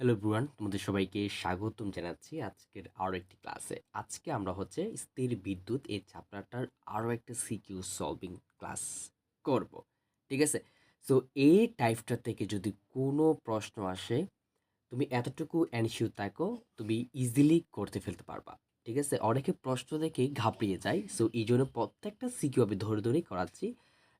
Hello ব্রুয়ান তোমাদের সবাইকে স্বাগতম জানাচ্ছি আজকের আরও একটি ক্লাসে আজকে আমরা হচ্ছে স্থির বিদ্যুৎ এই চ্যাপ্টারটার আরও একটা সিকিউ সলভিং ক্লাস করব। ঠিক আছে? সো এই টাইপটা থেকে যদি কোনো প্রশ্ন আসে, তুমি এতটুকু অ্যানসিওর থাকো, তুমি ইজিলি করতে ফেলতে পারবা। ঠিক আছে? অনেকে প্রশ্ন দেখেই ঘাবড়িয়ে যায়। সো এই জন্য প্রত্যেকটা সিকিউ আমি ধরে ধরেই করাচ্ছি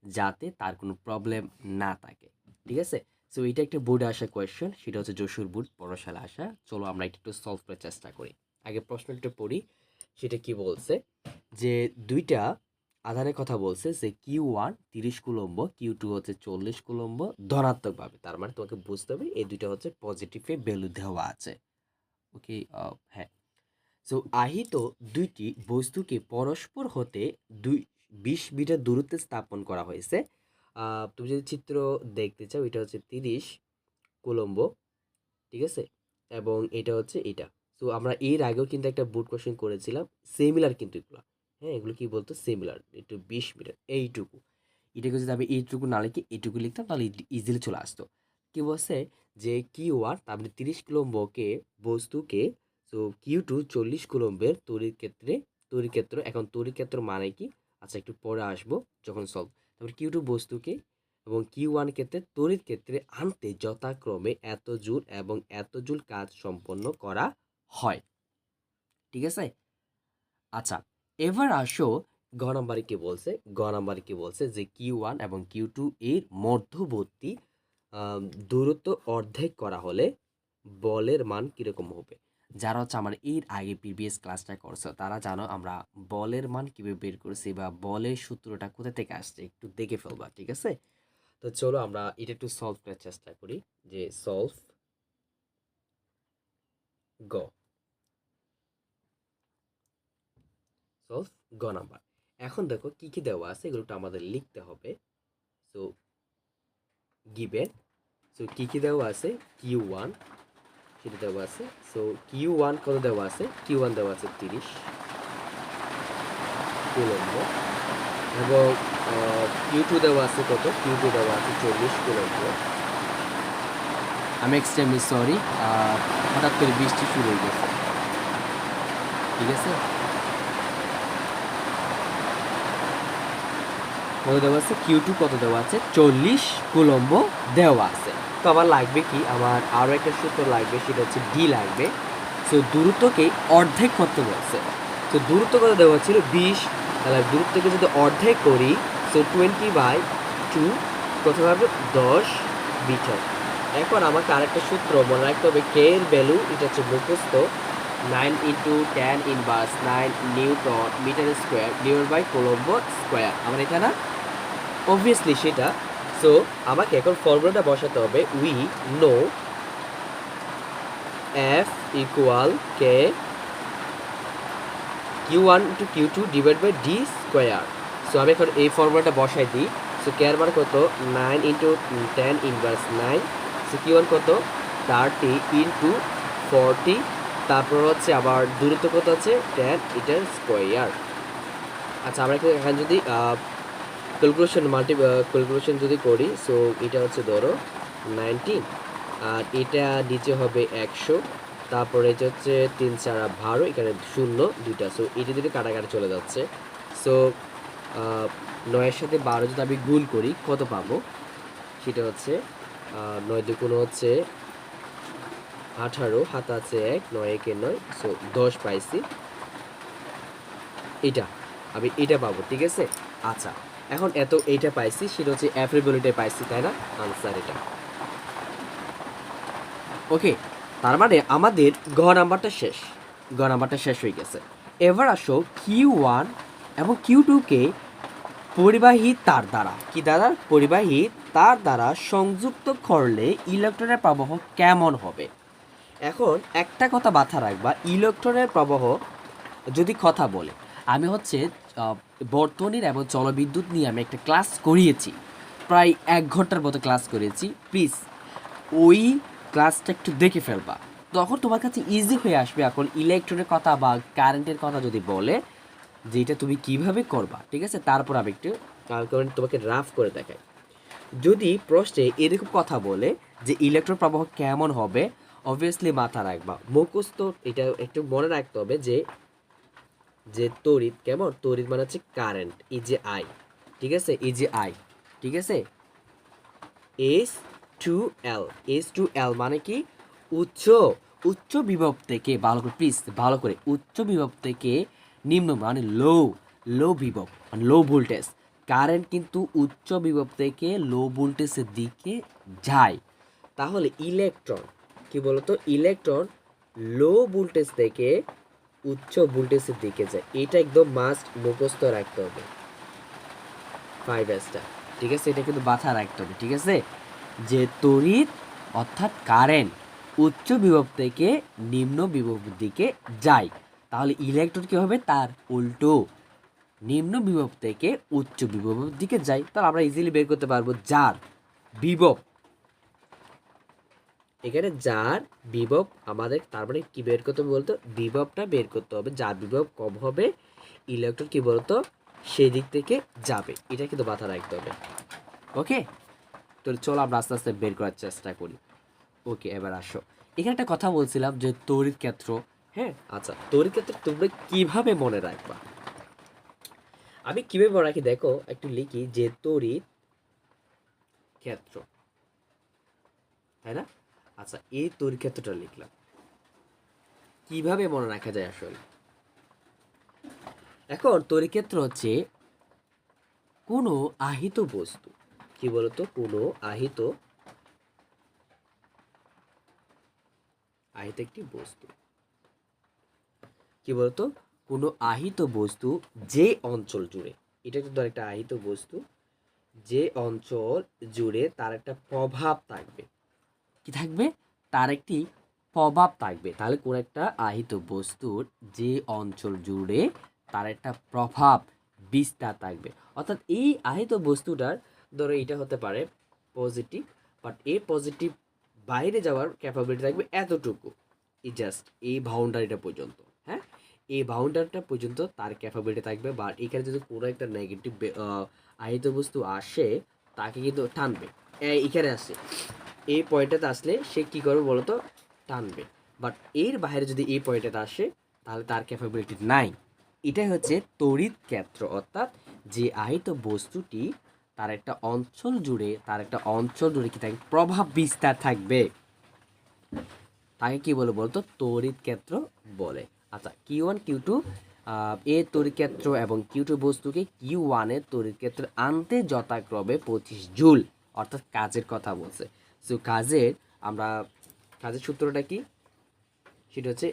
যাতে তার কোনো প্রবলেম না থাকে। ঠিক আছে? সো এটা একটা বোর্ডে আসা কোয়েশ্চেন সেটা হচ্ছে যশোর বোর্ড পড়াশালা আসা। চলো আমরা একটু সলভ করার চেষ্টা করি। আগে প্রশ্নটা পড়ি, সেটা কি বলছে? যে দুইটা আধানের কথা বলছে যে কিউ ওয়ান তিরিশ কুলম্ব কিউ টু হচ্ছে চল্লিশ কুলম্ব, ধনাত্মকভাবে। তার মানে তোমাকে বুঝতে হবে, এই দুইটা হচ্ছে পজিটিভে ভ্যালু দেওয়া আছে। ওকে হ্যাঁ। সো আহিত দুইটি বস্তুকে পরস্পর হতে দুই, বিশ মিটার দূরত্বে স্থাপন করা হয়েছে। তুমি যদি চিত্র দেখতে চাও, এটা হচ্ছে তিরিশ কোলম্বো, ঠিক আছে? এবং এটা হচ্ছে এটা তো আমরা এর আগেও কিন্তু একটা বোর্ড কোশ্চেন করেছিলাম সিমিলার কিন্তু এগুলো। হ্যাঁ এগুলো কি বলতো? সিমিলার একটু বিশ মিটার, এইটুকু। এটাকে যদি আমি এইটুকু না লিখে, এইটুকু লিখতাম, তাহলে ইজিলি চলে আসতো। কি বলছে? যে ওয়ান তার মানে তিরিশ কুলম্বকে, বস্তুকে তো কিউ টু চল্লিশ কুলম্বের তড়িৎ ক্ষেত্রে, তড়িৎ ক্ষেত্র, এখন তড়িৎ ক্ষেত্র মানে কি? আচ্ছা একটু পরে আসব, যখন সলভ তারপর কিউ টু বস্তুকে এবং কিউ ওয়ান ক্ষেত্রে তড়িৎ ক্ষেত্রে আনতে যথাক্রমে এত জুল এবং এত জুল কাজ সম্পন্ন করা হয়। ঠিক আছে? আচ্ছা এবার আসো গ নাম্বারে কি বলছে? গ নাম্বারে কি বলছে যে কিউ ওয়ান এবং কিউ টু এর মধ্যবর্তী দূরত্ব অর্ধেক করা হলে বলের মান কীরকম হবে? যারা হচ্ছে আমার এর আগে প্রিভিয়াস ক্লাসটা করছে, তারা জানো আমরা বলের মান কীভাবে বের করছি বা বলের সূত্রটা কোথা থেকে আসছে একটু দেখে ফেলবা, ঠিক আছে? তো চলো আমরা এটা একটু সলভ করার চেষ্টা করি যে সলভ গ। সলভ গ নাম্বার এখন দেখো কি কি দেওয়া আছে এগুলোটা আমাদের লিখতে হবে। সো গিভেন সো কি কি দেওয়া আছে? কিউ ওয়ান সেটা দেওয়া আছে। সো কিউ ওয়ান কত দেওয়া আছে? কিউ ওয়ান দেওয়া আছে তিরিশ। এবং কিউ টু দেওয়া আছে কত? কিউ টু দেওয়া আছে চল্লিশ কুলম্ব আমি এক্সট্রিমলি সরি হঠাৎ করে বৃষ্টি শুরু হয়ে গেছে। ঠিক আছে? কত দেওয়া আছে কিউ টু কত দেওয়া আছে? চল্লিশ কুলম্ব দেওয়া আছে। তো আমার লাগবে কি? আমার আরও একটা সূত্র লাগবে, সেটা হচ্ছে ডি লাগবে। সো দূরত্বকে অর্ধেক করতে বলছে। তো দূরত্ব কত দেওয়া ছিল? বিশ। তাহলে দূরত্বকে যদি অর্ধেক করি সো টোয়েন্টি বাই টু প্রথমে হবে দশ মিটার। এখন আমাকে আরেকটা সূত্র মনে রাখতে হবে কে এর ভ্যালু এটা হচ্ছে মুখস্থ। Nine into ten inverse nine newton metre square divide by coulomb square আমার এটা না অবভিয়াসলি সেটা। সো আমাকে এখন ফর্মুলাটা বসাতে হবে। We know F equal K Q one two Q two divide by D square so আমি এখন এই ফর্মুলাটা বসাই দিই। সো কে আর কত? Nine into ten inverse nine so Q one কত? থার্টি ইন্টু ফর্টি তারপর হচ্ছে আবার দূরত্ব কত আছে? টেন ইটার স্কোয়ার আচ্ছা আমরা এখানে যদি ক্যালকুলেশন মাল্টি ক্যালকুলেশন যদি করি সো এটা হচ্ছে ধরো নাইনটিন আর এটা নিচে হবে একশো, তারপরে এটা হচ্ছে তিন চারা বারো, এখানে শূন্য দুইটা সো এটি দুটো কাটাকাটি চলে যাচ্ছে সো নয়ের সাথে বারো যদি আমি গুণ করি, কত পাবো? সেটা হচ্ছে নয় দুগুণ হচ্ছে আঠারো হাত আছে এক, নয় একে নয় সো দশ পাইছি। এটা, আমি এটা পাবো, ঠিক আছে? আচ্ছা। এখন এত এইটা পাইছি, সেটা হচ্ছে অ্যাপ্রিবিলিটি পাইছি, তাই না? আনসার এটা। ওকে তার মানে আমাদের গ নাম্বারটা শেষ। গ নাম্বারটা শেষ হয়ে গেছে। এবার আসো কিউ ওয়ান এবং কিউ টুকে পরিবাহী তার দ্বারা। কি দ্বারা? পরিবাহী তার দ্বারা সংযুক্ত করলে ইলেকট্রনের প্রবাহ কেমন হবে? এখন একটা কথা মাথা রাখবা ইলেকট্রনের প্রবাহ যদি কথা বলে, আমি হচ্ছে বর্তনীর এবং জলবিদ্যুৎ নিয়ে আমি একটা ক্লাস করিয়েছি। প্রায় এক ঘণ্টার মতো ক্লাস করেছি প্লিজ, ওই ক্লাসটা একটু দেখে ফেলবা। তখন তোমার কাছে ইজি হয়ে আসবে এখন ইলেকট্রনের কথা বা কারেন্টের কথা যদি বলে যে এটা তুমি কীভাবে করবা, ঠিক আছে? তারপর আমি একটু কারণ তোমাকে রাফ করে দেখাই। যদি প্রশ্নে এরকম কথা বলে যে ইলেকট্রন প্রবাহ কেমন হবে অবভিয়াসলি মাথা রাখবা। মুখস্থ, এটা একটু মনে রাখতে হবে যে যে তড়িৎ, কেমন? তড়িৎ মানে হচ্ছে কারেন্ট যে আই ঠিক আছে? এই যে আই ঠিক আছে? S to L S to L মানে কি? উচ্চ উচ্চ বিভব থেকে, ভালো করে প্লিজ ভালো করে উচ্চ বিভব থেকে নিম্ন মানে লো লো বিভব মানে লো ভোল্টেজ কারেন্ট কিন্তু উচ্চ বিভব থেকে লো ভোল্টেজের দিকে যায়। তাহলে ইলেকট্রন কি বলতো? ইলেকট্রন লো ভোল্টেজ থেকে উচ্চ ভোল্টেজের দিকে যায়। এটা একদম মাস্ট মুখস্থ রাখতে হবে। ফাইভ এসটা ঠিক আছে? এটা কিন্তু মাথা রাখতে হবে, ঠিক আছে? যে তড়িৎ, অর্থাৎ কারেন্ট উচ্চ বিভব থেকে নিম্ন বিভবের দিকে যায়। তাহলে ইলেকট্রন কী হবে? তার উল্টো। নিম্ন বিভব থেকে উচ্চ বিভবের দিকে যায়। তাহলে আমরা ইজিলি বের করতে পারব যার বিভব। এখানে যার বিভব আমাদের তার মানে কি বের করতে হবে বলতো? বিভবটা বের করতে হবে। যার বিভব কম হবে ইলেকট্রন কি বলতো? সেই দিক থেকে যাবে। এটা কিন্তু মাথা রাখতে হবে। ওকে তো চলো আমরা আস্তে আস্তে বের করার চেষ্টা করি। ওকে এবার আসো। এখানে একটা কথা বলছিলাম যে তড়িৎ ক্ষেত্র হ্যাঁ? আচ্ছা তড়িৎ ক্ষেত্র তোমরা কীভাবে মনে রাখবা? আমি কীভাবে মনে রাখি? দেখো, একটু লিখি যে তড়িৎ ক্ষেত্র। তাই না? আচ্ছা এই তড়িৎ ক্ষেত্রটা লিখলাম। কীভাবে মনে রাখা যায় আসলে? এখন তড়িৎ ক্ষেত্র হচ্ছে, কোনো আহিত বস্তু, কি বলতো? কোনো আহিত আহিত একটি বস্তু। কি বলতো? কোনো আহিত বস্তু যে অঞ্চল জুড়ে, এটা কিন্তু একটা আহিত বস্তু, যে অঞ্চল জুড়ে তার একটা প্রভাব থাকবে। কি থাকবে? তার একটি প্রভাব থাকবে। তাহলে কোন একটা আহিত বস্তুর যে অঞ্চল জুড়ে তার একটা প্রভাব, বিস্তার থাকবে। অর্থাৎ এই আহিত বস্তুটার, ধরো এটা হতে পারে পজিটিভ বাট এই পজিটিভ বাইরে যাওয়ার ক্যাপাবিলিটি থাকবে এতটুকু। এই জাস্ট এই বাউন্ডারিটা পর্যন্ত হ্যাঁ? এই বাউন্ডারিটা পর্যন্ত তার ক্যাপাবিলিটি থাকবে বা এখানে যদি কোনো একটা নেগেটিভ আহিত বস্তু আসে, তাকে কিন্তু টানবে। এখানে আসে। এই পয়েন্টটাতে আসলে সে কী করবে বলতো? টানবে। বাট এর বাইরে যদি এই পয়েন্টটাতে আসে, তাহলে তার ক্যাপাবিলিটি নাই। এটাই হচ্ছে তড়িৎ ক্ষেত্র, অর্থাৎ যে আহিত বস্তুটি তার একটা অঞ্চল জুড়ে, তার একটা অঞ্চল জুড়ে কি থাকবে? প্রভাব বিস্তার থাকবে। তাকে কি বলে বলতো? তড়িৎ ক্ষেত্র বলে। আচ্ছা কিউ ওয়ান কিউ টু এ তড়িৎ ক্ষেত্র এবং কিউ টু বস্তুকে কিউ ওয়ানের তড়িৎ ক্ষেত্র আনতে যথাক্রমে পঁচিশ জুল, অর্থাৎ কাজের কথা বলছে। সো কাজের, আমরা, কাজের সূত্রটা কি? সেটা হচ্ছে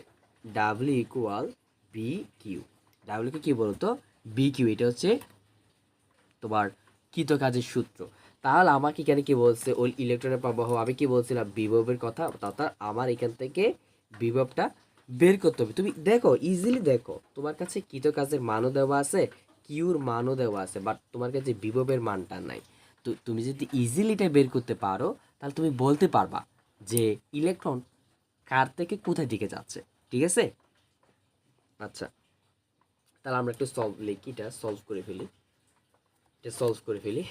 ডাব্লিউ ইকুয়াল বি কিউ ডাব্লিউকে কি বলতো? বি কিউ এটা হচ্ছে তোমার কৃত কাজের সূত্র। তাহলে আমাকে এখানে কি বলছে? ওই ইলেকট্রনের প্রবাহ, আমি কি বলছিলাম? বিভবের কথা? অর্থাৎ আমার এখান থেকে বিভবটা বের করতে হবে। তুমি দেখো ইজিলি দেখো, তোমার কাছে কৃত কাজের মানও দেওয়া আছে কিউর মানও দেওয়া আছে বাট তোমার কাছে বিভবের মানটা নাই। তো, তুমি যদি ইজিলি এটা বের করতে পারো তাহলে তুমি বলতে পারবা যে ইলেকট্রন কার থেকে কোথায় দিকে যাচ্ছে, ঠিক আছে? আচ্ছা তাহলে আমরা একটু সলভ লিখি, এটা সলভ করে ফেলি। এটা সলভ করে ফেলি,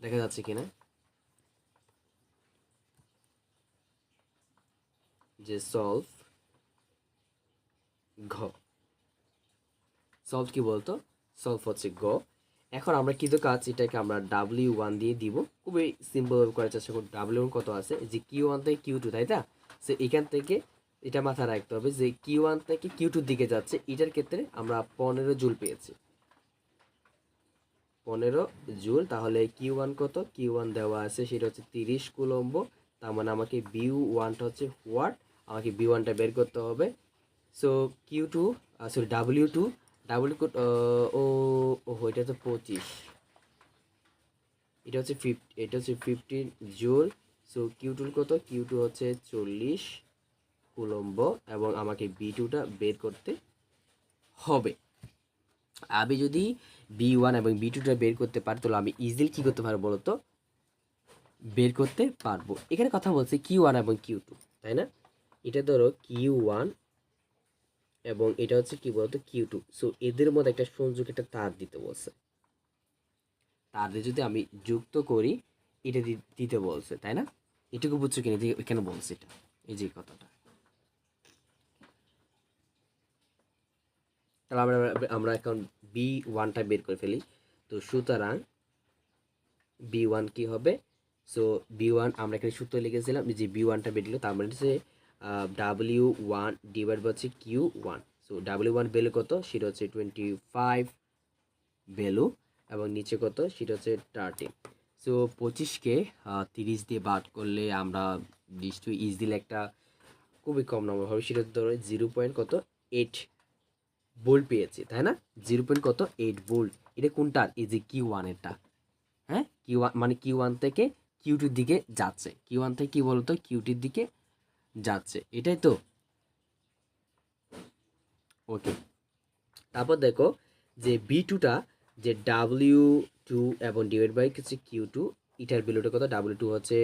দেখা যাচ্ছে কিনা? যে সলভ ঘ। সলভ কি বলতো? সলভ হচ্ছে গ এখন আমরা কিন্তু কাজ এটাকে আমরা ডাব্লিউ ওয়ান দিয়ে দিব। খুবই সিম্পলভাবে করার চেষ্টা করব। ডাব্লিউ ওয়ান কত আছে? যে কিউ ওয়ান থেকে কিউ টু তাই না? সে এখান থেকে এটা মাথায় রাখতে হবে যে কিউ ওয়ান থেকে কিউ টুর দিকে যাচ্ছে। এটার ক্ষেত্রে আমরা পনেরো জুল পেয়েছি। পনেরো জুল, তাহলে কিউ ওয়ান কত? কিউ ওয়ান দেওয়া আছে, সেটা হচ্ছে তিরিশ কুলম্ব। তার মানে আমাকে বিউ ওয়ানটা হচ্ছে হোয়াট আমাকে বি ওয়ানটা বের করতে হবে। So Q two sorry W two W ও ও এটা তো পঁচিশ। এটা হচ্ছে ফিফটি এটা হচ্ছে ফিফটিন জুল। সো কিউ টুর কত? কিউ টু হচ্ছে চল্লিশ কুলম্ব এবং আমাকে বি টুটা বের করতে হবে। আমি যদি বি ওয়ান এবং বি টুটা বের করতে পারি, তাহলে আমি ইজিলি কী করতে পারব বলো তো? বের করতে পারব। এখানে কথা বলছে কিউ ওয়ান এবং কিউ টু তাই না? এটা ধরো কিউ ওয়ান এবং এটা হচ্ছে কি বলতো কিউ টু সো এদের মধ্যে একটা সংযোগ, একটা তার দিতে বলছে। তাদের যদি আমি যুক্ত করি, এটা দিতে বলছে, তাই না? এটুকু বুঝছ কিনা? এখানে বলছে এটা। এই যে কথাটা। তাহলে আমরা আমরা এখন বি ওয়ানটা বের করে ফেলি। তো সুতরাং বি ওয়ান কী হবে? সো বি ওয়ান আমরা এখানে সূত্র লিখেছিলাম যে বি ওয়ানটা বের করল, তার মানে হচ্ছে ডাব্লিউ ওয়ান ডিভাইড হচ্ছে Q one so W one value কত? সেটা হচ্ছে টোয়েন্টি ফাইভ ভ্যালু এবং নিচে কত? সেটা হচ্ছে থার্টিন সো পঁচিশকে তিরিশ দিয়ে বাদ করলে আমরা নিশ্চয়ই ইজ দিলে একটা খুবই কম নম্বর হবে। সেটা ধরো জিরো পয়েন্ট কত? এইট বোল্ট পেয়েছি, তাই না? জিরো পয়েন্ট কত? এইট বোল্ট এটা কোনটার এই যে কিউ ওয়ানেরটা হ্যাঁ? কিউ ওয়ান মানে কিউ ওয়ান থেকে কিউটির দিকে যাচ্ছে। কিউ ওয়ান থেকে কী বলতো? কিউটির দিকে যাচ্ছে। এটাই তো। ওকে তারপর দেখো যে বি টুটা যে ডাব্লিউ টু এবং ডিভাইড বাই হচ্ছে কিউ টু এটার ভ্যালুটা কত? ডাব্লিউ টু হচ্ছে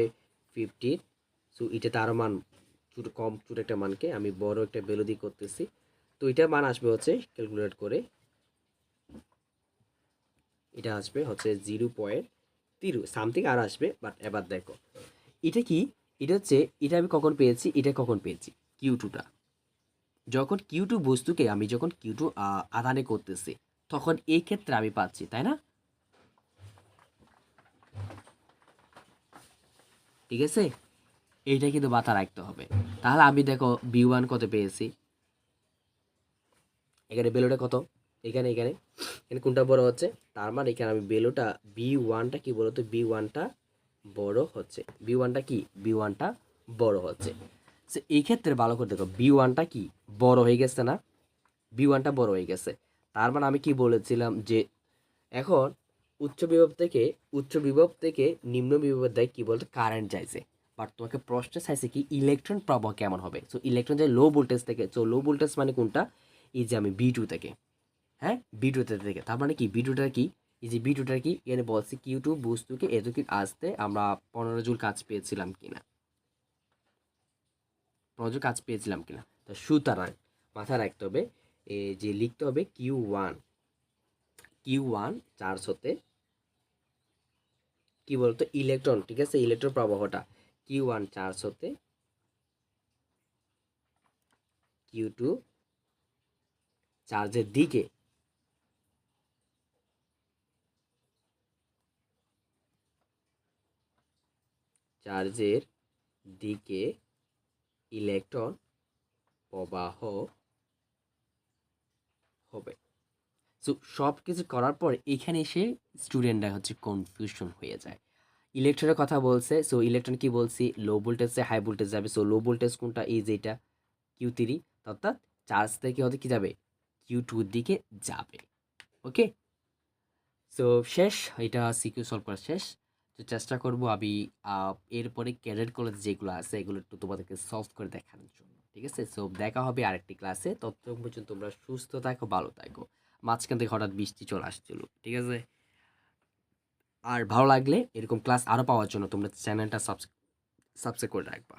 ফিফটিন সো এটা তারও মান ছোটো, কম, ছোটো একটা মানকে আমি বড় একটা ভ্যালু দিয়ে করতেছি। তো, এটা মান আসবে হচ্ছে ক্যালকুলেট করে এটা আসবে হচ্ছে জিরো পয়েন্ট তিরু সামথিং আর আসবে বাট এবার দেখো। এটা কি? এটা হচ্ছে, এটা আমি কখন পেয়েছি, এটা কখন পেয়েছি? কিউ টুটা যখন কিউ টু বস্তুকে আমি যখন কিউ টু আদানে করতেছি, তখন এই ক্ষেত্রে আমি পাচ্ছি, তাই না? ঠিক আছে? এইটা কিন্তু মাথা রাখতে হবে। তাহলে আমি দেখো বি ওয়ান কত পেয়েছি? এখানে বেলুটা কত? এখানে এখানে। এখানে কোনটা বড় হচ্ছে? তার মানে এখানে আমি বেলুটা বি ওয়ানটা কি বলতো? বি ওয়ানটা বড় হচ্ছে। বি ওয়ানটা কি? বি ওয়ানটা বড় হচ্ছে। সে, এই ক্ষেত্রে ভালো করে দেখো বি ওয়ানটা কি বড় হয়ে গেছে না? বি ওয়ানটা বড় হয়ে গেছে। তার মানে আমি কি বলেছিলাম যে, এখন উচ্চ বিভব থেকে, উচ্চ বিভব থেকে নিম্ন বিভবের দেয় কি বলতো? কারেন্ট চাইছে বাট তোমাকে প্রশ্ন চাইছে কি ইলেকট্রন প্রবাহ কেমন হবে? সো ইলেকট্রন যায় লো ভোল্টেজ থেকে সো লো ভোল্টেজ মানে কোনটা? এই যে আমি বি টু থেকে। হ্যাঁ? বি টু থেকে। তার মানে কি? বি টুটা কি এই যে টুটা কি? এখানে বলছি কিউ টু বস্তুকে এতকি আসতে আমরা পনেরো জুল কাজ পেয়েছিলাম কিনা? পনেরো জুল কাজ পেয়েছিলাম কিনা? তো সুতরাং মাথায় রাখতে হবে। যে লিখতে হবে কিউ ওয়ান কিউ ওয়ান চারশোতে কি বলতো? ইলেকট্রন ঠিক আছে? ইলেকট্রন প্রবাহটা। কিউ ওয়ান চারশোতে কিউ টু চার্জের দিকে চার্জের দিকে ইলেকট্রন প্রবাহ হবে। সো সব কিছু করার পর এখানে এসে স্টুডেন্টরা হচ্ছে কনফিউশন হয়ে যায়। ইলেকট্রনের কথা বলছে সো ইলেকট্রন কি বলছি? লো ভোল্টেজে হাই ভোল্টেজ যাবে। সো লো ভোল্টেজ কোনটা? এই যে এটা কিউ থ্রি অর্থাৎ চার্জ থেকে হতে কি যাবে? কিউ টুর দিকে যাবে। ওকে সো শেষ, এটা সিকিউ সলভ করা শেষ। তো চেষ্টা করব আমি এরপরে ক্যাডেট কলেজ যেগুলো আছে, এগুলো একটু তোমাদেরকে সলভ করে দেখানোর জন্য, ঠিক আছে? সো দেখা হবে আরেকটি ক্লাসে ততক্ষণ পর্যন্ত তোমরা সুস্থ থাকো, ভালো থাকো। মাঝখান থেকে হঠাৎ বৃষ্টি চলে আসছিল, ঠিক আছে? আর ভালো লাগলে এরকম ক্লাস আরও পাওয়ার জন্য তোমরা চ্যানেলটা সাবস্ক্রাইব করে রাখবা।